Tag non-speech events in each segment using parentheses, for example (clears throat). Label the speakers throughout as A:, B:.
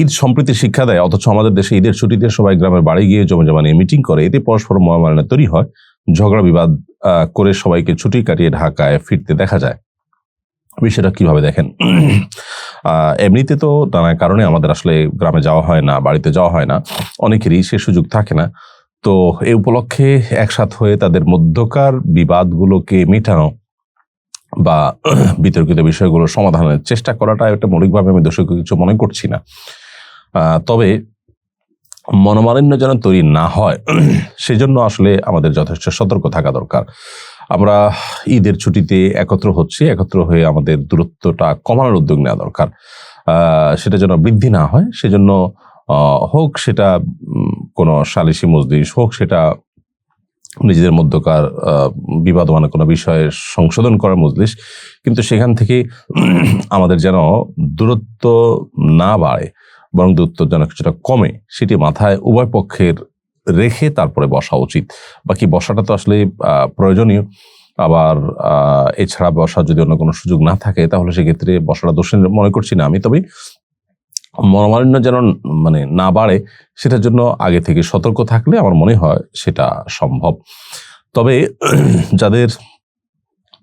A: ঈদ সম্প্রীতি শিক্ষা দেয়, অথচ আমাদের দেশে ঈদের ছুটিতে সবাই গ্রামের বাড়ি গিয়ে জমে জমা নিয়ে মিটিং করে। এতে পরস্পর মহামারণা তৈরি হয়। ঝগড়া বিবাদ করে সবাইকে ছুটি কাটিয়ে ঢাকায় ফিরতে দেখা যায়। বিষয়টা কীভাবে দেখেন? এমনিতে তো নানা কারণে আমাদের আসলে গ্রামে যাওয়া হয় না, বাড়িতে যাওয়া হয় না। অনেকেরই সে সুযোগ থাকে না। তো এই উপলক্ষে একসাথ হয়ে তাদের মধ্যকার বিবাদগুলোকে মেটানো বা বিতর্কিত বিষয়গুলো সমাধানের চেষ্টা করাটা একটা মৌলিকভাবে আমি দোষক কিছু মনে করছি না। তবে মনোমালিন্য যেন তৈরি না হয়, সেজন্য আসলে আমাদের যথেষ্ট সতর্ক থাকা দরকার। আমরা ঈদের ছুটিতে একত্র হচ্ছি, একত্র হয়ে আমাদের দূরত্বটা কমানোর উদ্যোগ নেওয়া দরকার। সেটা যেন বৃদ্ধি না হয়, সেজন্য হোক সেটা কোনো সালিসি মজলিস, হোক সেটা নিজেদের মধ্যকার বিবাদমান কোনো বিষয়ে সংশোধন করার মজলিস, কিন্তু সেখান থেকে আমাদের যেন দূরত্ব না বাড়ে বরং যেন কিছুটা কমে, সেটি মাথায় উভয় পক্ষের রেখে তারপরে বসা উচিত। বাকি বসাটা তো আসলে প্রয়োজনীয়। আবার এছাড়া বসার যদি অন্য কোনো সুযোগ না থাকে, তাহলে সেক্ষেত্রে বসাটা দোষের মনে করছি না আমি। তবে মনোমালিন্য যেন মানে না বাড়ে, সেটার জন্য আগে থেকে সতর্ক থাকলে আমার মনে হয় সেটা সম্ভব। তবে যাদের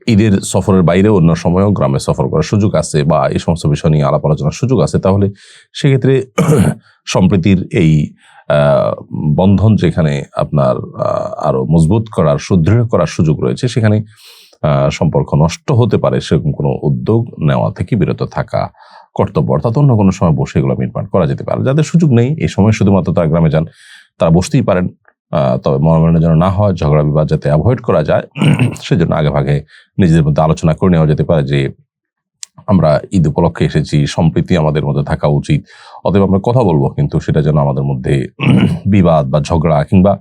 A: ঈদের সফরের বাইরে অন্য সময়ও গ্রামে সফর করার সুযোগ আছে বা এই সমস্ত বিষয় নিয়ে আলাপ আলোচনার সুযোগ আছে তাহলে সেক্ষেত্রে (clears throat) সম্প্রীতির এই বন্ধন যেখানে আপনার আহ, আরও মজবুত করার সুদৃঢ় করার সুযোগ রয়েছে সেখানে সম্পর্ক নষ্ট হতে পারে সেরকম কোনো উদ্যোগ নেওয়া থেকে বিরত থাকা কর্তব্য অর্থাৎ অন্য কোনো সময় বসে এগুলো মিটমাট করা যেতে পারে। যাদের সুযোগ নেই এই সময় শুধুমাত্র তারা গ্রামে যান তারা বসতেই পারেন। তবে মনোমালিন্য যেন না হয়, ঝগড়া বিবাদ যাতে অ্যাভয়েড করা যায়, (clears throat) সেজন্য আগে ভাগে নিজেদের মধ্যে আলোচনা করে নেওয়া যেতে পারে যে, আমরা ঈদ উপলক্ষে এসেছি, সম্প্রীতি আমাদের মধ্যে থাকা উচিত, অতএব আমরা কথা বলব, কিন্তু সেটা যেন আমাদের মধ্যে (clears throat) বিবাদ বা ঝগড়া কিংবা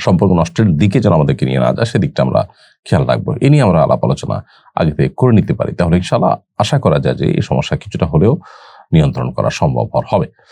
A: সম্পর্ক নষ্টের দিকে যেন আমাদেরকে নিয়ে না যায়, সেদিকটা আমরা খেয়াল রাখব। এ নিয়ে আমরা আলাপ আলোচনা আগে থেকে করে নিতে পারি। তাহলে ইনশাল্লাহ আশা করা যায় যে, এই সমস্যা কিছুটা হলেও নিয়ন্ত্রণ করা সম্ভব হবে।